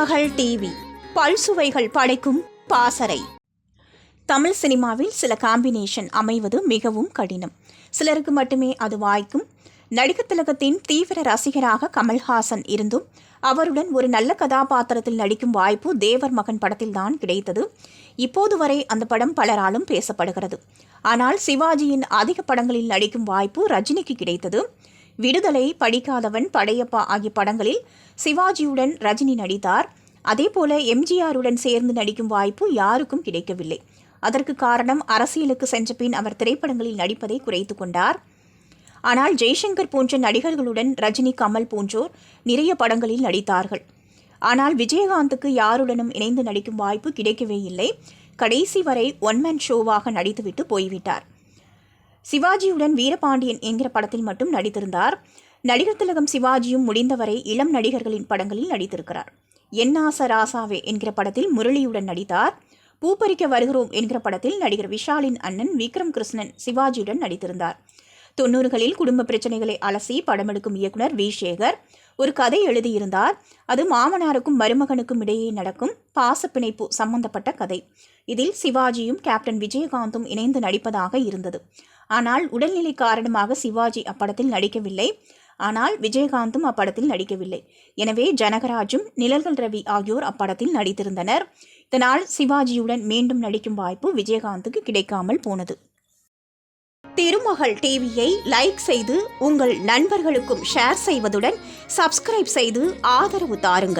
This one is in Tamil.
மகள் டிவி பல்சுவைகள் படைக்கும் பாசறை. தமிழ் சினிமாவில் சில காம்பினேஷன் அமைவது மிகவும் கடினம். சிலருக்கு மட்டுமே அது வாய்க்கும். நடிகர் திலகத்தின் தீவிர ரசிகராக கமல்ஹாசன் இருந்தும் அவருடன் ஒரு நல்ல கதாபாத்திரத்தில் நடிக்கும் வாய்ப்பு தேவர் மகன் படத்தில்தான் கிடைத்தது. இப்போது வரை அந்த படம் பலராலும் பேசப்படுகிறது. ஆனால் சிவாஜியின் அதிக படங்களில் நடிக்கும் வாய்ப்பு ரஜினிக்கு கிடைத்தது. விடுதலை படிக்காதவன் படையப்பா ஆகிய படங்களில் சிவாஜியுடன் ரஜினி நடித்தார். அதேபோல எம்ஜிஆருடன் சேர்ந்து நடிக்கும் வாய்ப்பு யாருக்கும் கிடைக்கவில்லை. அதற்கு காரணம் அரசியலுக்கு சென்ற பின் அவர் திரைப்படங்களில் நடிப்பதை குறைத்து கொண்டார். ஆனால் ஜெய்சங்கர் போன்ற நடிகர்களுடன் ரஜினி கமல் போன்றோர் நிறைய படங்களில் நடித்தார்கள். ஆனால் விஜயகாந்துக்கு யாருடனும் இணைந்து நடிக்கும் வாய்ப்பு கிடைக்கவே இல்லை. கடைசி வரை ஒன்மேன் ஷோவாக நடித்துவிட்டு போய்விட்டார். சிவாஜியுடன் வீரபாண்டியன் என்கிற படத்தில் மட்டும் நடித்திருந்தார். நடிகர் திலகம் சிவாஜியும் முடிந்தவரை இளம் நடிகர்களின் படங்களில் நடித்திருக்கிறார். என்னாச ராசாவே என்கிற படத்தில் முரளியுடன் நடித்தார். பூப்பறிக்க வருகிறோம் என்கிற படத்தில் நடிகர் விஷாலின் அண்ணன் விக்ரம் கிருஷ்ணன் சிவாஜியுடன் நடித்திருந்தார். தொண்ணூறுகளில் குடும்ப பிரச்சனைகளை அலசி படமெடுக்கும் இயக்குனர் வி. சேகர். ஒரு கதை எழுதியிருந்தார். அது மாமனாருக்கும் மருமகனுக்கும் இடையே நடக்கும் பாசப்பிணைப்பு சம்பந்தப்பட்ட கதை. இதில் சிவாஜியும் கேப்டன் விஜயகாந்தும் இணைந்து நடிப்பதாக இருந்தது. ஆனால் உடல்நிலை காரணமாக சிவாஜி அப்படத்தில் நடிக்கவில்லை. ஆனால் விஜயகாந்தும் அப்படத்தில் நடிக்கவில்லை. எனவே ஜனகராஜும் நிழல்கள் ரவி ஆகியோர் அப்படத்தில் நடித்திருந்தனர். இதனால் சிவாஜியுடன் மீண்டும் நடிக்கும் வாய்ப்பு விஜயகாந்துக்கு கிடைக்காமல் போனது. திருமகள் டிவியை லைக் செய்து உங்கள் நண்பர்களுக்கும் ஷேர் செய்வதுடன் சப்ஸ்கிரைப் செய்து ஆதரவு தாருங்கள்.